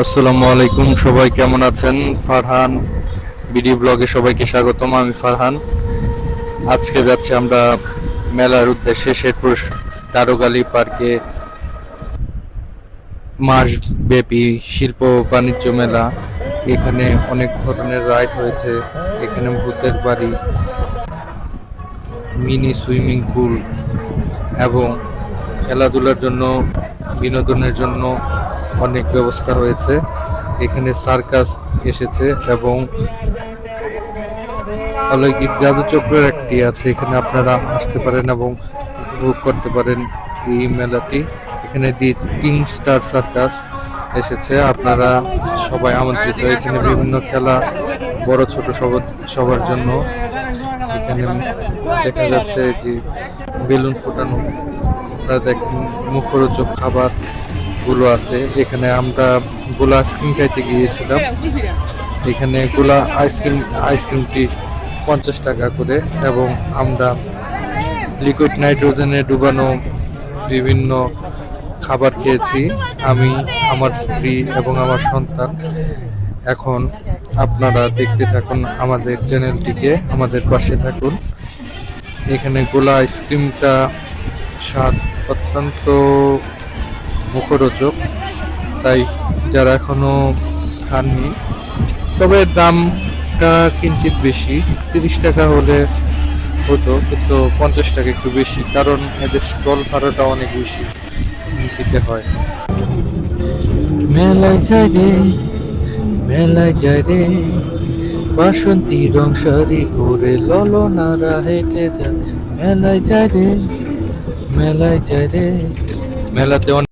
আসসালামু আলাইকুম, সবাই কেমন আছেন? ফারহান বিডি ব্লগে সবাইকে স্বাগতম, আমি ফারহান। আজকে যাচ্ছি আমরা মেলার উদ্দেশ্যে শেরপুর দারোগালি পার্কে মাস ব্যাপী শিল্প বাণিজ্য মেলা। এখানে অনেক ধরনের রাইড হয়েছে। এখানে ভূতের বাড়ি, মিনি সুইমিং পুল এবং খেলাধুলার জন্য, বিনোদনের জন্য অনেক ব্যবস্থা হয়েছে এখানে সার্কাস এসেছে এবং অলৌকিক জাদুচক্রের একটি আছে। এখানে আপনারা আসতে পারেন এবং উপভোগ করতে পারেন এই মেলাটি। এখানে দি তিন স্টার সার্কাস এসেছে। আপনারা সবাই আমন্ত্রিত। এখানে বিভিন্ন খেলা, বড়, ছোট সবার জন্য। এখানে দেখা যাচ্ছে যে বেলুন ফোটানো আপনারা দেখেন মুখরোচক খাবার গুলো আছে। এখানে আমরা গোলা আইসক্রিম খাইতে গিয়েছিলাম। এখানে গোলা আইসক্রিম আইসক্রিমটি পঞ্চাশ টাকা করে এবং আমরা লিকুইড নাইট্রোজেনে ডুবানো বিভিন্ন খাবার খেয়েছি। আমি, আমার স্ত্রী এবং আমার সন্তান। এখন আপনারা দেখতে থাকুন আমাদের চ্যানেলটিকে, আমাদের পাশে থাকুন। এখানে গোলা আইসক্রিমটা স্বাদ অত্যন্ত মুখরোচক। তাই যারা এখনও খাননি তবে দামটা কিঞ্চিত বেশি। তিরিশ টাকা হলে হতো কিন্তু পঞ্চাশ টাকা একটু বেশি কারণ এদের স্টল ভাড়াটা অনেক বেশি দিতে হয়। মেলায় যায় রে মেলায় যায় রে বাসন্তী রং শাড়ি পরে ললনারা হেঁটে যায়। মেলায় যায় রে মেলায় যায় রে। মেলাতে অনেক